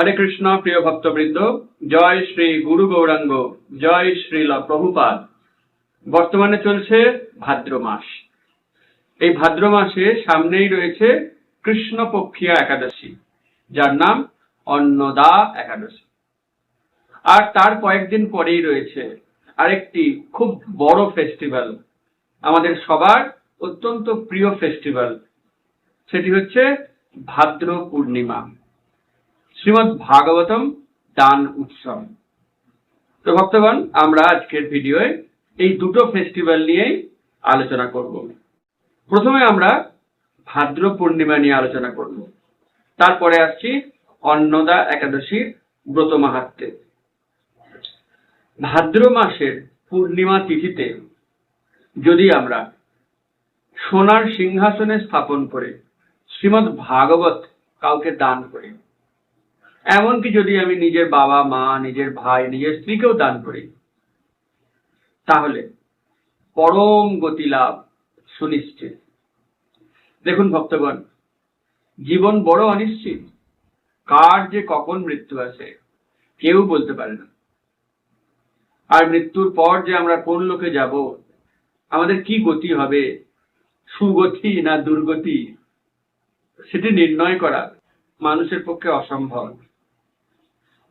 হরে কৃষ্ণ, প্রিয় ভক্তবৃন্দ, জয় শ্রী গুরু গৌরাঙ্গ, জয় শ্রীল প্রভুপাদ। বর্তমানে চলছে ভাদ্র মাস। এই ভাদ্র মাসে সামনেই রয়েছে কৃষ্ণপক্ষিয়া একাদশী, যার নাম অন্নদা একাদশী। আর তার কয়েকদিন পরেই রয়েছে আরেকটি খুব বড় ফেস্টিভ্যাল, আমাদের সবার অত্যন্ত প্রিয় ফেস্টিভ্যাল, সেটি হচ্ছে ভাদ্র পূর্ণিমা। শ্রীমৎ ভাগবতম দান উৎসব। তো ভক্তগণ, আমরা আজকের ভিডিওয়ে এই দুটো ফেস্টিভ্যাল নিয়েই আলোচনা করব। প্রথমে আমরা ভাদ্র পূর্ণিমা নিয়ে আলোচনা করব। তারপরে আসছি অন্নদা একাদশীর ব্রত মাহাত্মে। ভাদ্র মাসের পূর্ণিমা তিথিতে যদি আমরা সোনার সিংহাসনে স্থাপন করে শ্রীমৎ ভাগবত কাউকে দান করি এমনকি যদি আমি নিজের বাবা, মা, নিজের ভাই, নিজের স্ত্রীকেও দান করি, তাহলে পরম গতি লাভ সুনিশ্চিত। দেখুন ভক্তগণ, জীবন বড় অনিশ্চিত। কার যে কখন মৃত্যু আসে কেউ বলতে পারে না। আর মৃত্যুর পর যে আমরা কোন লোকে যাব, আমাদের কি গতি হবে, সুগতি না দুর্গতি, সেটি নির্ণয় করা মানুষের পক্ষে অসম্ভব।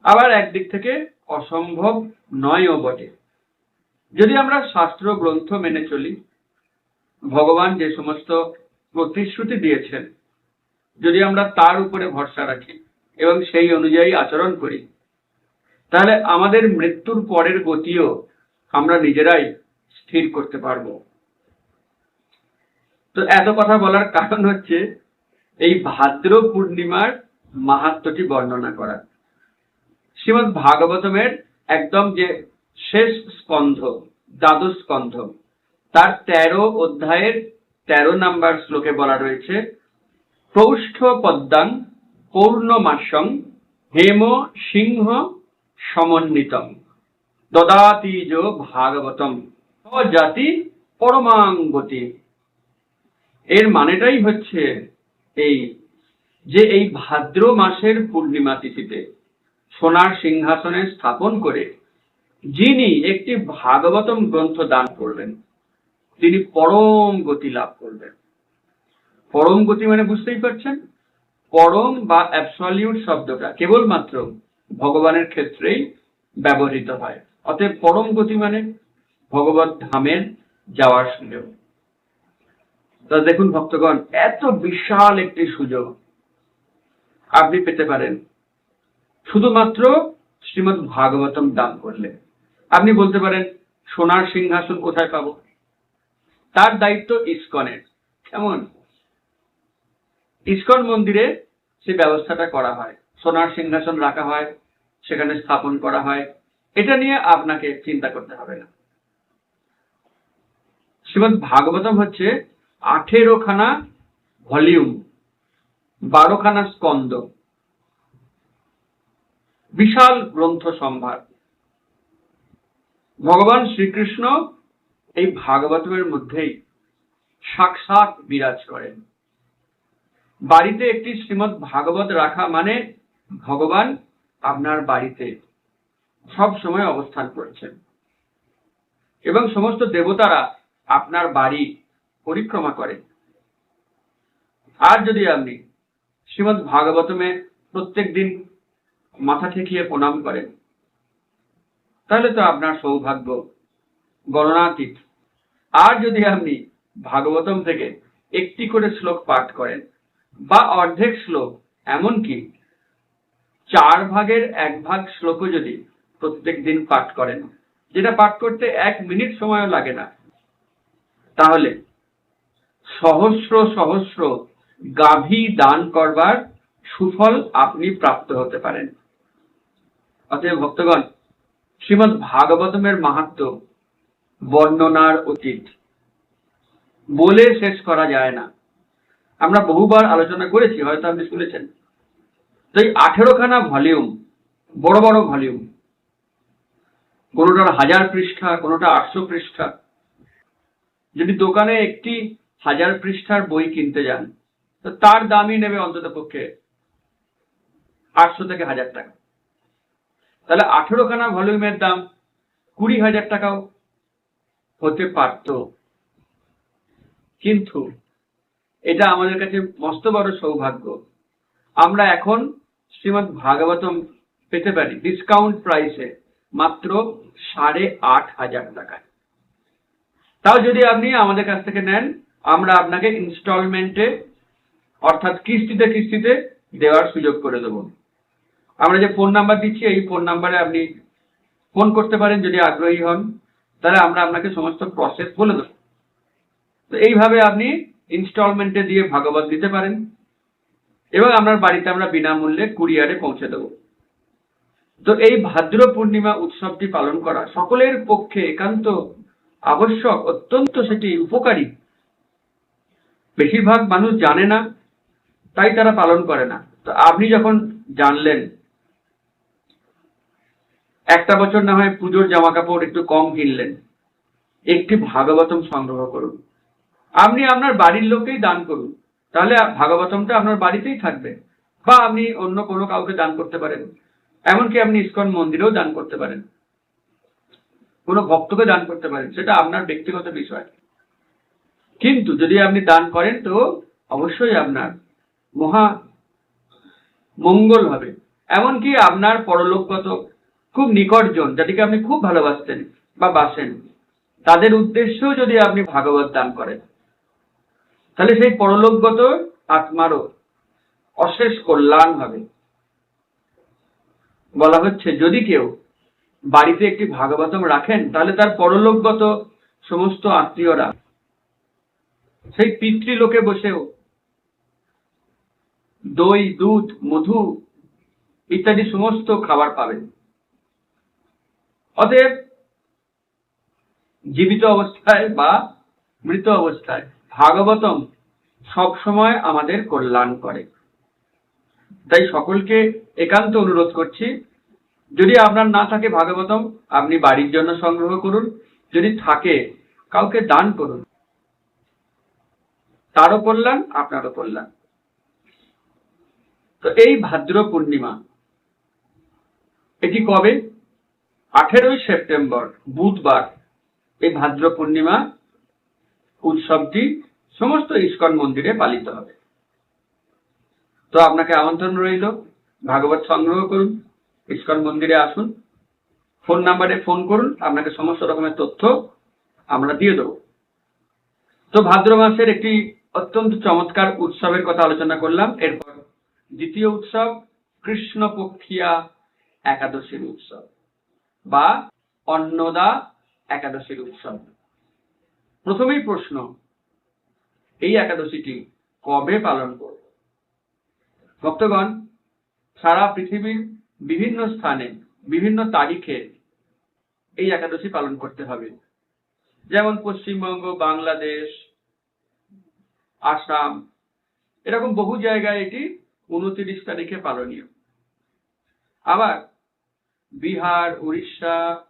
আবার একদিক থেকে অসম্ভব নয়ও বটে। যদি আমরা শাস্ত্র গ্রন্থ মেনে চলি, ভগবান যে সমস্ত প্রতিশ্রুতি দিয়েছেন, যদি আমরা তার উপরে ভরসা রাখি এবং সেই অনুযায়ী আচরণ করি, তাহলে আমাদের মৃত্যুর পরের গতিও আমরা নিজেরাই স্থির করতে পারব। তো এত কথা বলার কারণ হচ্ছে এই ভাদ্র পূর্ণিমার মাহাত্মটি বর্ণনা করা। শ্রীমদ ভাগবতমের একদম যে শেষ স্কন্ধ, দ্বাদশ স্কন্ধ। তার তেরো অধ্যায়ের তেরো নাম্বার শ্লোকে বলা রয়েছে পৌষ্ঠ পদ্মাং পৌর্ণমাসং হেম সিংহ সমন্বিতম। দদাতিজ ভাগবতম। জাতি পরমাঙ্গতি। এর মানেটাই হচ্ছে এই যে এই ভাদ্র মাসের পূর্ণিমা তিথিতে সোনার সিংহাসনে স্থাপন করে যিনি একটি ভাগবতম গ্রন্থ দান করবেন তিনি পরম গতি লাভ করবেন পরম গতি মানে বুঝতেই পারছেন? পরম বা অ্যাবসলিউট শব্দটা কেবলমাত্র ভগবানের ক্ষেত্রেই ব্যবহৃত হয়। অতএব পরম গতি মানে ভগবত ধামের যাওয়ার সুযোগ। তা দেখুন ভক্তগণ, এত বিশাল একটি সুযোগ আপনি পেতে পারেন। শুধুমাত্র শ্রীমদ ভাগবতম দান করলে। আপনি বলতে পারেন, সোনার সিংহাসন কোথায় পাবো? তার দায়িত্ব ইস্কনের। কেমন? ইস্কন মন্দিরে সে ব্যবস্থাটা করা হয়। সোনার সিংহাসন রাখা হয়, সেখানে স্থাপন করা হয়। এটা নিয়ে আপনাকে চিন্তা করতে হবে না। শ্রীমদ ভাগবতম হচ্ছে আঠেরো খানা ভলিউম বারো খানা স্কন্দ বিশাল গ্রন্থ সম্ভার। ভগবান শ্রীকৃষ্ণ এই ভাগবতমের মধ্যেই সাক্ষাৎ বিরাজ করেন। বাড়িতে একটি শ্রীমৎ ভাগবত রাখা মানে ভগবান আপনার বাড়িতে সব সময় অবস্থান করছেন। এবং সমস্ত দেবতারা আপনার বাড়ি পরিক্রমা করেন। আর যদি আপনি শ্রীমৎ ভাগবতমে প্রত্যেক দিন মাথা ঠেকিয়ে প্রণাম করেন। তাহলে তো আপনার সৌভাগ্য। গণনাতীত। আর যদি আপনি ভাগবতম থেকে একটি করে শ্লোক পাঠ করেন, বা অর্ধেক শ্লোক, এমনকি চার ভাগের এক ভাগ শ্লোকও যদি প্রত্যেক দিন পাঠ করেন, যেটা পাঠ করতে এক মিনিট সময়ও লাগে না, তাহলে সহস্র সহস্র গাভী দান করবার সুফল আপনি প্রাপ্ত হতে পারেন। অতএব ভক্তগণ শ্রীমৎ ভাগবতমের মাহাত্ম বর্ণনার অতীত। বলে শেষ করা যায় না। আমরা বহুবার আলোচনা করেছি, হয়তো আপনি শুনেছেন। তো এই আঠেরো খানা ভলিউম, বড় বড় ভলিউম। কোনোটার হাজার পৃষ্ঠা, কোনোটা আটশো পৃষ্ঠা। যদি দোকানে একটি হাজার পৃষ্ঠার বই কিনতে যান, তো তার দামই নেবে অন্তত পক্ষে আটশো থেকে হাজার টাকা। তাহলে আঠেরো খানা ভলিউমের দাম কুড়ি হাজার টাকাও হতে পারত। কিন্তু এটা আমাদের কাছে মস্ত বড় সৌভাগ্য। আমরা এখন শ্রীমৎ ভাগবতম পেতে পারি ডিসকাউন্ট প্রাইসে মাত্র সাড়ে আট হাজার টাকায়। তাও যদি আপনি আমাদের কাছ থেকে নেন, আমরা আপনাকে ইনস্টলমেন্টে অর্থাৎ কিস্তিতে কিস্তিতে দেওয়ার সুযোগ করে দেবো। আমরা যে ফোন নাম্বার দিচ্ছি, এই ফোন নাম্বারে আপনি ফোন করতে পারেন যদি আগ্রহী হন। তাহলে আমরা আপনাকে সমস্ত প্রসেস বলে দেবো। তো এইভাবে আপনি ইনস্টলমেন্টে দিয়ে ভাগবত দিতে পারেন এবং আপনার বাড়িতে আমরা বিনামূল্যে কুরিয়ারে পৌঁছে দেবো। তো এই ভাদ্র পূর্ণিমা উৎসবটি পালন করা সকলের পক্ষে একান্ত আবশ্যক, অত্যন্ত সেটি উপকারী। বেশিরভাগ মানুষ জানে না, তাই তারা পালন করে না। তো আপনি যখন জানলেন একটা বছর না হয় পুজোর জামা কাপড় একটু কম কিনলেন। একটি ভাগবতম সংগ্রহ করুন। আপনি আপনার বাড়ির লোককেই দান করুন। তাহলে ভাগবতমটা আপনার বাড়িতেই থাকবে বা আপনি অন্য কোনো কাউকে দান করতে পারেন। এমনকি আপনি ইস্কন মন্দিরেও দান করতে পারেন। কোনো ভক্তকে দান করতে পারেন, সেটা আপনার ব্যক্তিগত বিষয়। কিন্তু যদি আপনি দান করেন, তো অবশ্যই আপনার মহা মঙ্গল হবে। এমনকি আপনার পরলোকগত খুব নিকটজন, যাদেরকে আপনি খুব ভালোবাসতেন বা বাসেন, তাদের উদ্দেশ্যেও যদি আপনি ভাগবত দান করেন, তাহলে সেই পরলোকগত আত্মারও অশেষ কল্যাণ হবে। বলা হচ্ছে, যদি কেউ বাড়িতে একটি ভাগবতম রাখেন, তাহলে তার পরলোকগত সমস্ত আত্মীয়রা, সেই পিতৃলোকে বসেও দই, দুধ, মধু ইত্যাদি সমস্ত খাবার পাবেন। অতএব জীবিত অবস্থায় বা মৃত অবস্থায় ভাগবতম সব সময় আমাদের কল্যাণ করে। তাই সকলকে একান্ত অনুরোধ করছি, যদি আপনার না থাকে ভাগবতম, আপনি বাড়ির জন্য সংগ্রহ করুন। যদি থাকে, কাউকে দান করুন। তারও কল্যাণ, আপনারও কল্যাণ। তো এই ভাদ্র পূর্ণিমা, এটি কবে? আঠেরোই সেপ্টেম্বর, বুধবার এই ভাদ্র পূর্ণিমা উৎসবটি সমস্ত ইস্কন মন্দিরে পালিত হবে। তো আপনাকে আমন্ত্রণ রইল, ভাগবত সংগ্রহ করুন, ইস্কন মন্দিরে আসুন, ফোন নাম্বারে ফোন করুন, আপনাকে সমস্ত রকমের তথ্য আমরা দিয়ে দেবো। তো ভাদ্র মাসের একটি অত্যন্ত চমৎকার উৎসবের কথা আলোচনা করলাম, এরপর দ্বিতীয় উৎসব কৃষ্ণপক্ষিয়া একাদশীর উৎসব। বা অন্নদা একাদশীর উৎসব। প্রথমেই প্রশ্ন, এই একাদশীটি কবে পালন করব? ভক্তগণ, সারা পৃথিবীর বিভিন্ন স্থানে বিভিন্ন তারিখে এই একাদশী পালন করতে হবে। যেমন পশ্চিমবঙ্গ, বাংলাদেশ, আসাম, এরকম বহু জায়গায় এটি উনত্রিশ তারিখে পালনীয়। আবার বিহার, উড়িষ্যা,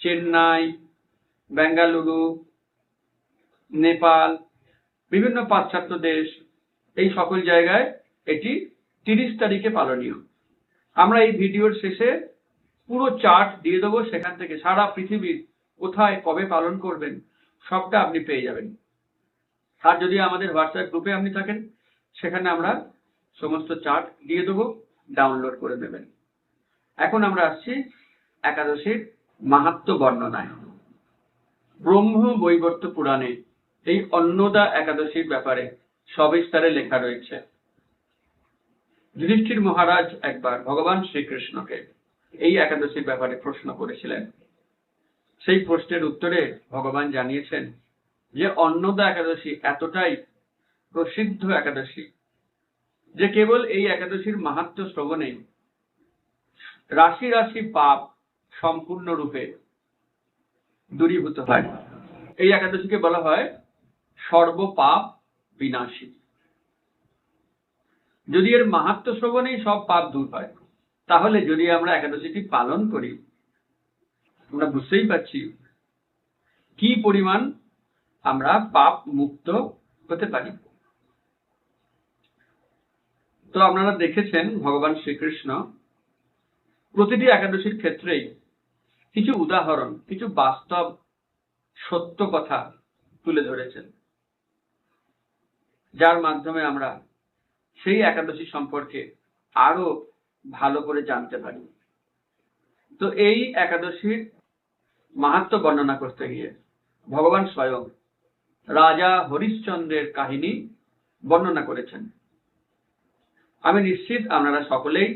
চেন্নাই, বেঙ্গালুরু, নেপাল, বিভিন্ন পাশ্চাত্য দেশ, এই সকল জায়গায় এটি তিরিশ তারিখে পালনীয়। আমরা এই ভিডিওর শেষে পুরো চার্ট দিয়ে দেবো সেখান থেকে। সারা পৃথিবীর কোথায় কবে পালন করবেন, সবটা আপনি পেয়ে যাবেন। আর যদি আমাদের হোয়াটসঅ্যাপ গ্রুপে আপনি থাকেন, সেখানে আমরা সমস্ত চার্ট দিয়ে দেবো, ডাউনলোড করে নেবেন এখন আমরা আসছি একাদশীর মাহাত্ম বর্ণনায়। ব্রহ্ম বৈবর্ত পুরাণে এই অন্নদা একাদশীর ব্যাপারে সবিস্তারে লেখা রয়েছে। যুধিষ্ঠির মহারাজ একবার ভগবান শ্রীকৃষ্ণকে এই একাদশীর ব্যাপারে প্রশ্ন করেছিলেন। সেই প্রশ্নের উত্তরে ভগবান জানিয়েছেন যে, অন্নদা একাদশী এতটাই প্রসিদ্ধ একাদশী যে, কেবল এই একাদশীর মাহাত্ম শ্রবণে রাশি রাশি পাপ সম্পূর্ণরূপে দূরীভূত হয়। এই একাদশীকে বলা হয় সর্বপাপ বিনাশী। যদি এর মাহাত্ম শ্রবণেই সব পাপ দূর হয়, তাহলে যদি আমরা একাদশীটি পালন করি, আমরা বুঝতেই পারছি কি পরিমাণ আমরা পাপ মুক্ত হতে পারি। তো আপনারা দেখেছেন ভগবান শ্রীকৃষ্ণ প্রতিটি একাদশীর ক্ষেত্রেই কিছু উদাহরণ, কিছু বাস্তব সত্য কথা তুলে ধরেছেন। যার মাধ্যমে আমরা সেই একাদশী সম্পর্কে আরও ভালো করে জানতে পারি। তো এই একাদশীর মাহাত্ম বর্ণনা করতে গিয়ে ভগবান স্বয়ং রাজা হরিশ্চন্দ্রের কাহিনী বর্ণনা করেছেন। আমি নিশ্চিত আপনারা সকলেই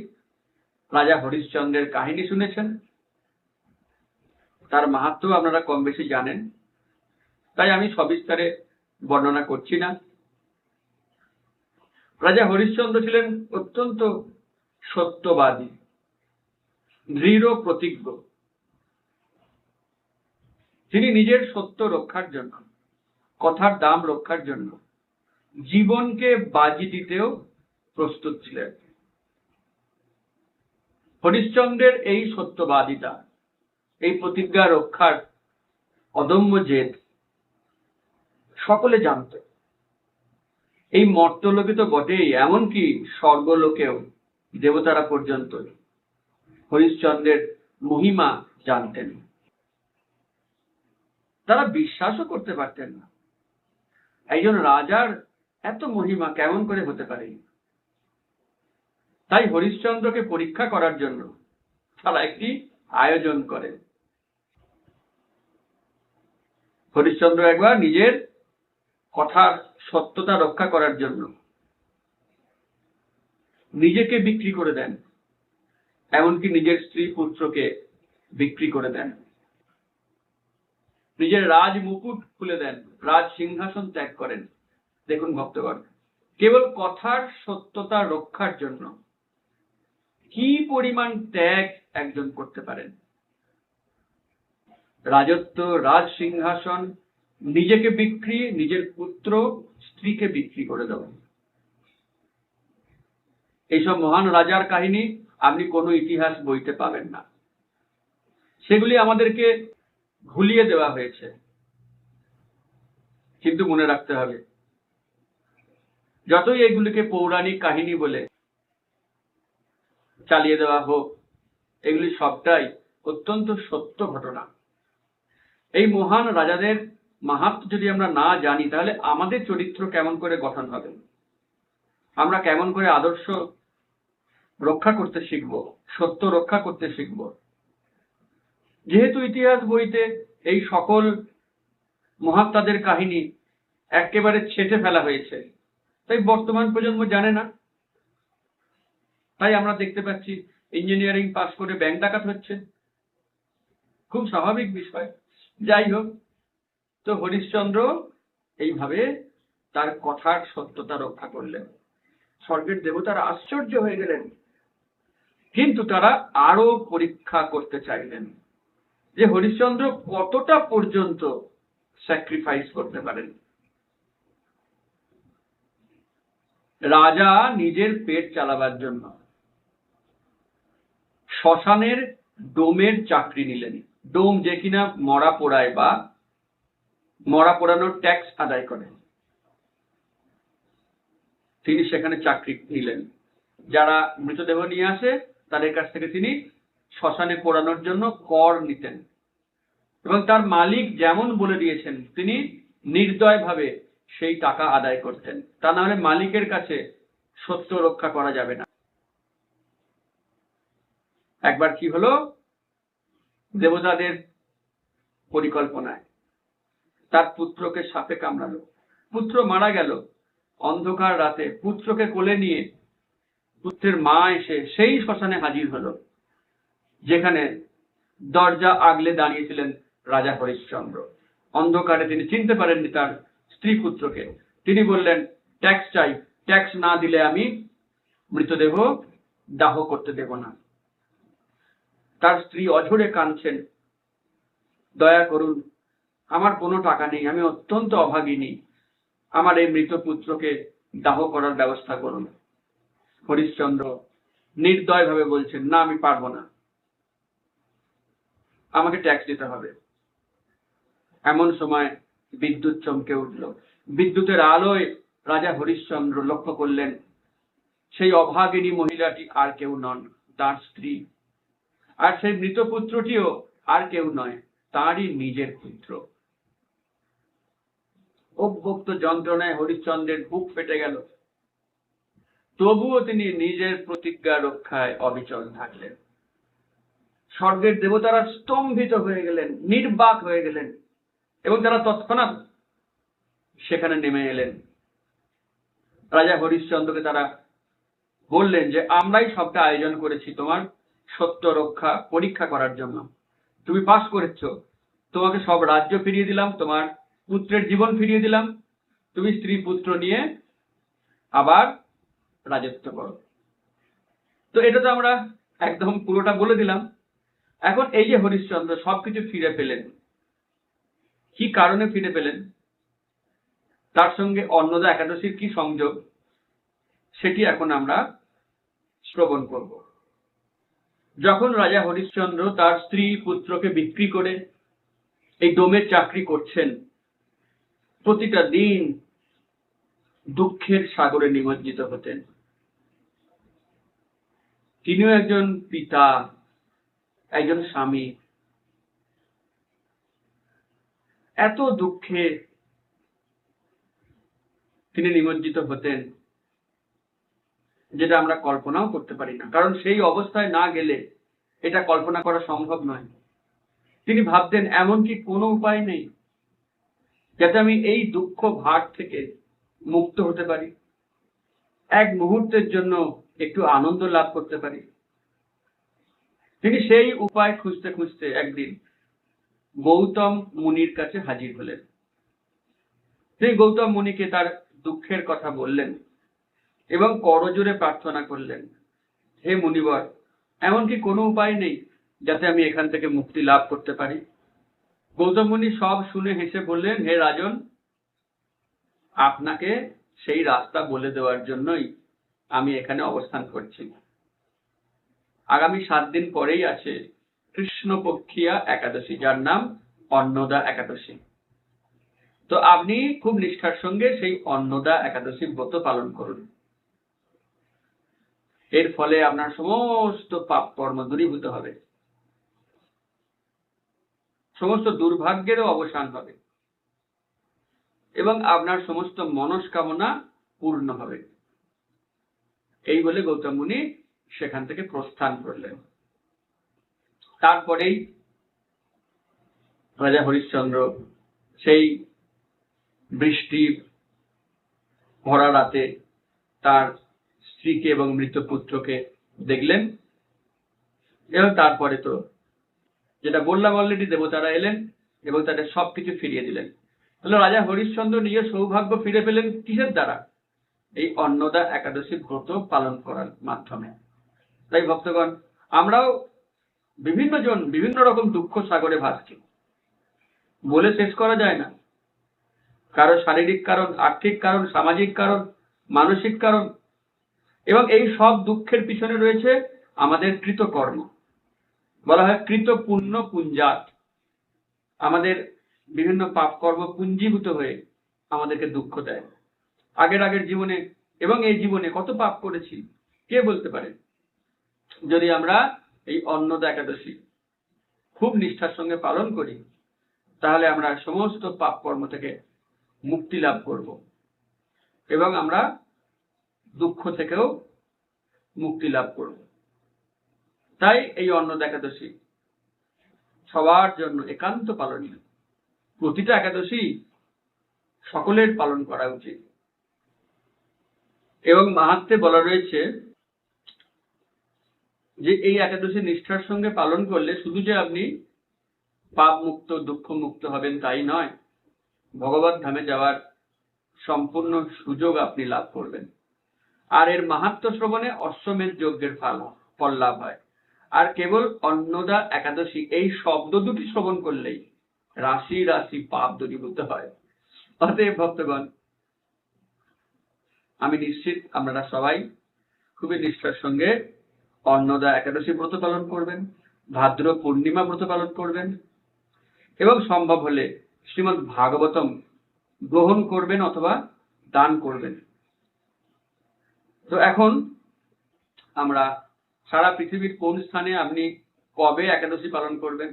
রাজা হরিশ্চন্দ্রের কাহিনী শুনেছেন। তার মাহাত্ম আপনারা কম বেশি জানেন। তাই আমি সবিস্তারে বর্ণনা করছি না। রাজা হরিশ্চন্দ্র ছিলেন অত্যন্ত সত্যবাদী, দৃঢ় প্রতিজ্ঞ। তিনি নিজের সত্য রক্ষার জন্য, কথার দাম রক্ষার জন্য জীবনকে বাজি দিতেও প্রস্তুত ছিলেন। হরিশ্চন্দ্রের এই সত্যবাদিতা, এই প্রতিজ্ঞা রক্ষার অদম্য জেদ সকলে জানত। এই মর্তলোকে তো বটেই, এমনকি স্বর্গলোকেও, দেবতারা পর্যন্ত হরিশ্চন্দ্রের মহিমা জানতেন। তারা বিশ্বাসও করতে পারতেন না। একজন রাজার এত মহিমা কেমন করে হতে পারে? তাই হরিশ্চন্দ্রকে পরীক্ষা করার জন্য তারা একটি আয়োজন করে। হরিশ্চন্দ্র একবার নিজের কথার সত্যতা রক্ষা করার জন্য নিজেকে বিক্রি করে দেন, এমনকি নিজের স্ত্রী পুত্রকে বিক্রি করে দেন। নিজের রাজ মুকুট খুলে দেন, রাজ সিংহাসন ত্যাগ করেন। দেখুন ভক্তগণ, কেবল কথার সত্যতা রক্ষার জন্য কি পরিমাণ ত্যাগ একজন করতে পারেন? রাজত্ব রাজ সিংহাসন নিজেকে বিক্রি, নিজের পুত্র, স্ত্রীকে বিক্রি করে দেওয়া। এইসব মহান রাজার কাহিনী আপনি কোনো ইতিহাস বইতে পাবেন না। সেগুলি আমাদেরকে ভুলিয়ে দেওয়া হয়েছে। কিন্তু মনে রাখতে হবে, যতই এগুলিকে পৌরাণিক কাহিনী বলে চালিয়ে দেওয়া হোক, এগুলি সবটাই অত্যন্ত সত্য ঘটনা। এই মহান রাজাদের মাহাত্ম যদি আমরা না জানি, তাহলে আমাদের চরিত্র কেমন করে গঠন হবে? আমরা কেমন করে আদর্শ রক্ষা করতে শিখব, সত্য রক্ষা করতে শিখব? যেহেতু ইতিহাস বইতে এই সকল মহাত্মাদের কাহিনী একেবারে ছেটে ফেলা হয়েছে, তাই বর্তমান প্রজন্ম জানে না। তাই আমরা দেখতে পাচ্ছি ইঞ্জিনিয়ারিং পাস করে ব্যাংক ডাকাত হচ্ছে। খুব স্বাভাবিক বিষয়। যাই হোক, তো হরিশ্চন্দ্র এইভাবে তার কথার সত্যতা রক্ষা করলেন। স্বর্গের দেবতারা আশ্চর্য হয়ে গেলেন। কিন্তু তারা আরও পরীক্ষা করতে চাইলেন যে হরিশ্চন্দ্র কতটা পর্যন্ত স্যাক্রিফাইস করতে পারেন। রাজা নিজের পেট চালাবার জন্য শ্মশানের ডোমের চাকরি নিলেন। ডোম যে কিনা মরা পোড়ায় বা মরা পোড়ানোর ট্যাক্স আদায় করে তিনি সেখানে চাকরি নিলেন। যারা মৃতদেহ নিয়ে আসে, তাদের কাছ থেকে তিনি শ্মশানে পোড়ানোর জন্য কর নিতেন। এবং তার মালিক যেমন বলে দিয়েছেন, তিনি নির্দয়ভাবে সেই টাকা আদায় করতেন। তা না হলে মালিকের কাছে সত্য রক্ষা করা যাবে না। একবার কি হলো? দেবতাদের পরিকল্পনায়। তার পুত্রকে সাপে কামড়ালো। পুত্র মারা গেল। অন্ধকার রাতে পুত্রকে কোলে নিয়ে পুত্রের মা এসে সেই শ্মশানে হাজির হলো, যেখানে দরজা আগলে দাঁড়িয়েছিলেন রাজা হরিশ্চন্দ্র। অন্ধকারে তিনি চিনতে পারেননি তার স্ত্রী পুত্রকে। তিনি বললেন, ট্যাক্স চাই। ট্যাক্স না দিলে আমি মৃতদেহ দাহ করতে দেব না। তার স্ত্রী অঝরে কাঁদছেন। দয়া করুন, আমার কোনো টাকা নেই, আমি অত্যন্ত অভাগিনী। আমার এই মৃত পুত্রকে দাহ করার ব্যবস্থা করুন। হরিশ্চন্দ্র নির্দয়ভাবে বলছেন, না, আমি পারব না। আমাকে ট্যাক্স দিতে হবে। এমন সময় বিদ্যুৎ চমকে উঠল। বিদ্যুতের আলোয় রাজা হরিশ্চন্দ্র লক্ষ্য করলেন, সেই অভাগিনী মহিলাটি আর কেউ নন, তার স্ত্রী। আর সেই মৃত পুত্রটিও আর কেউ নয়, তারই নিজের পুত্র। অভ্যক্ত যন্ত্রণায় হরিশ্চন্দ্রের বুক ফেটে গেল। তবুও তিনি নিজের প্রতিজ্ঞা রক্ষায় অবিচল থাকলেন। স্বর্গের দেবতারা স্তম্ভিত হয়ে গেলেন, নির্বাক হয়ে গেলেন, এবং তারা তৎক্ষণাৎ সেখানে নেমে এলেন। রাজা হরিশ্চন্দ্রকে তারা বললেন যে, আমরাই সবটা আয়োজন করেছি তোমার সত্য রক্ষা পরীক্ষা করার জন্য। তুমি পাস করেছ। তোমাকে সব রাজ্য ফিরিয়ে দিলাম, তোমার পুত্রের জীবন ফিরিয়ে দিলাম। তুমি স্ত্রী পুত্র নিয়ে আবার রাজত্ব করো। তো এটা তো আমরা একদম পুরোটা বলে দিলাম। এখন এই যে হরিশ্চন্দ্র সবকিছু ফিরে পেলেন, কি কারণে ফিরে পেলেন? তার সঙ্গে অন্নদা একাদশীর কি সংযোগ? সেটি এখন আমরা শ্রবণ করব। যখন রাজা হরিশ্চন্দ্র তার স্ত্রী পুত্রকে বিক্রি করে এই ডোমের চাকরি করছেন, প্রতিটা দিন দুঃখের সাগরে নিমজ্জিত হতেন। তিনিও একজন পিতা, একজন স্বামী। এত দুঃখে তিনি নিমজ্জিত হতেন। যেটা আমরা কল্পনাও করতে পারি না। কারণ সেই অবস্থায় না গেলে এটা কল্পনা করা সম্ভব নয়। তিনি ভাবতেন, এমন কি কোনো উপায় নেই যাতে আমি এই দুঃখ ভার থেকে মুক্ত হতে পারি? এক মুহূর্তের জন্য একটু আনন্দ লাভ করতে পারি? তিনি সেই উপায় খুঁজতে খুঁজতে একদিন গৌতম মুনির কাছে হাজির হলেন। তিনি গৌতম মুনিকে তার দুঃখের কথা বললেন। এবং করজোরে প্রার্থনা করলেন, হে মুনিবর, এমনকি কোনো উপায় নেই যাতে আমি এখান থেকে মুক্তি লাভ করতে পারি। গৌতম মুনি সব শুনে হেসে বললেন, হে রাজন, আপনাকে সেই রাস্তা বলে দেওয়ার জন্যই আমি এখানে অবস্থান করছি। আগামী সাত দিন পরেই আছে কৃষ্ণপক্ষিয়া একাদশী, যার নাম অন্নদা একাদশী। তো আপনি খুব নিষ্ঠার সঙ্গে সেই অন্নদা একাদশী ব্রত পালন করুন। এর ফলে আপনার সমস্ত পাপ কর্ম দূরীভূত হবে। সমস্ত দুর্ভাগ্যেরও অবসান হবে। এবং আপনার সমস্ত মনস্কামনা পূর্ণ হবে। এই বলে গৌতম মুনি সেখান থেকে প্রস্থান করলেন। তারপরেই রাজা হরিশ্চন্দ্র সেই বৃষ্টি ভরা রাতে তার স্ত্রীকে এবং মৃত পুত্রকে দেখলেন। এবং তারপরে তো যেটা বললাম অলরেডি দেবতারা এলেন এবং তাদের সবকিছু ফিরিয়ে দিলেন। তাহলে রাজা হরিশ্চন্দ্র নিজের সৌভাগ্য ফিরে পেলেন কিসের দ্বারা? এই অন্নদা একাদশী ব্রত পালন করার মাধ্যমে। তাই ভক্তগণ, আমরাও বিভিন্ন জন বিভিন্ন রকম দুঃখ সাগরে ভাসছি। বলে শেষ করা যায় না। কারও শারীরিক কারণ, আর্থিক কারণ, সামাজিক কারণ, মানসিক কারণ এবং এই সব দুঃখের পিছনে রয়েছে আমাদের কৃতকর্ম। বলা হয় কৃত পুঞ্জাত। আমাদের বিভিন্ন পাপ কর্ম পুঞ্জীভূত হয়ে আমাদেরকে দুঃখ দেয়। আগের আগের জীবনে এবং এই জীবনে কত পাপ করেছি, কে বলতে পারে? যদি আমরা এই অন্নদা একাদশী খুব নিষ্ঠার সঙ্গে পালন করি, তাহলে আমরা সমস্ত পাপ কর্ম থেকে মুক্তি লাভ করব। এবং আমরা দুঃখ থেকেও মুক্তি লাভ করব। তাই এই অন্নদা একাদশী সবার জন্য একান্ত পালনীয়। প্রতিটা একাদশী সকলের পালন করা উচিত। এবং মাহাত্মে বলা রয়েছে যে এই একাদশী নিষ্ঠার সঙ্গে পালন করলে শুধু যে আপনি পাপ মুক্ত দুঃখ মুক্ত হবেন তাই নয়, ভগবত ধামে যাওয়ার সম্পূর্ণ সুযোগ আপনি লাভ করবেন। আর এর মাহাত্ম শ্রবণে অশ্বমেধ যজ্ঞের ফল ফল লাভ হয়। আর কেবল অন্নদা একাদশী, এই শব্দ দুটি শ্রবণ করলেই রাশি রাশি পাপ দূরীভূত হয়। অতএব ভক্তগণ, আমি নিশ্চিত আপনারা সবাই খুবই নিষ্ঠার সঙ্গে অন্নদা একাদশী ব্রত পালন করবেন, ভাদ্র পূর্ণিমা ব্রত পালন করবেন, এবং সম্ভব হলে শ্রীমৎ ভাগবতম গ্রহণ করবেন অথবা দান করবেন। তো এখন আমরা সারা পৃথিবীর কোন স্থানে আপনি কবে একাদশী পালন করবেন?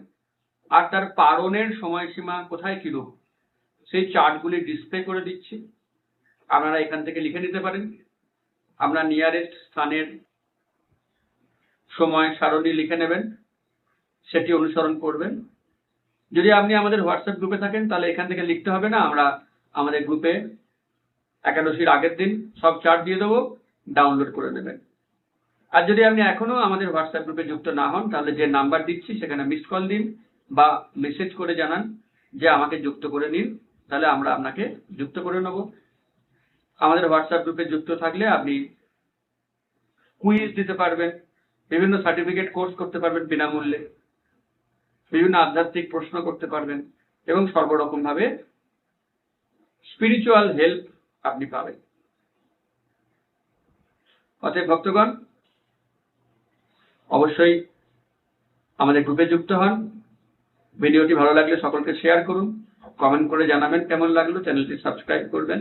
আর তার পালনের সময়সীমা কোথায় কিরূপ সেই চার্টগুলি ডিসপ্লে করে দিচ্ছি। আপনারা এখান থেকে লিখে নিতে পারেন। আপনার নিয়ারেস্ট স্থানের সময় সারণী লিখে নেবেন, সেটি অনুসরণ করবেন। যদি আপনি আমাদের হোয়াটসঅ্যাপ গ্রুপে থাকেন, তাহলে এখান থেকে লিখতে হবে না, আমরা আমাদের গ্রুপে একাদশীর আগের দিন সব চার্ট দিয়ে দেবো। ডাউনলোড করে নেবেন। আর যদি আপনি এখনও আমাদের হোয়াটসঅ্যাপ গ্রুপে যুক্ত না হন, তাহলে যে নাম্বার দিচ্ছি সেখানে মিসড কল দিন বা মেসেজ করে জানান যে আমাকে যুক্ত করে নিন, তাহলে আমরা আপনাকে যুক্ত করে নেব। আমাদের হোয়াটসঅ্যাপ গ্রুপে যুক্ত থাকলে আপনি কুইজ দিতে পারবেন, বিভিন্ন সার্টিফিকেট কোর্স করতে পারবেন বিনামূল্যে, বিভিন্ন আধ্যাত্মিক প্রশ্ন করতে পারবেন এবং সর্বরকম ভাবে স্পিরিচুয়াল হেল্প আপনি পাবেন। অতএব ভক্তগণ অবশ্যই আমাদের গ্রুপে যুক্ত হন। ভিডিওটি ভালো লাগলে সকলকে শেয়ার করুন। কমেন্ট করে জানাবেন কেমন লাগল চ্যানেলটি সাবস্ক্রাইব করবেন।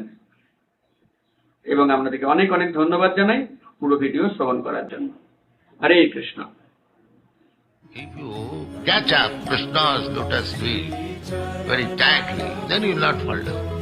এবং আপনাদেরকে অনেক অনেক ধন্যবাদ জানাই পুরো ভিডিও শ্রবণ করার জন্য। হরে Krishna. If you catch up Krishna's lotus feet very tightly, then you will not fall down.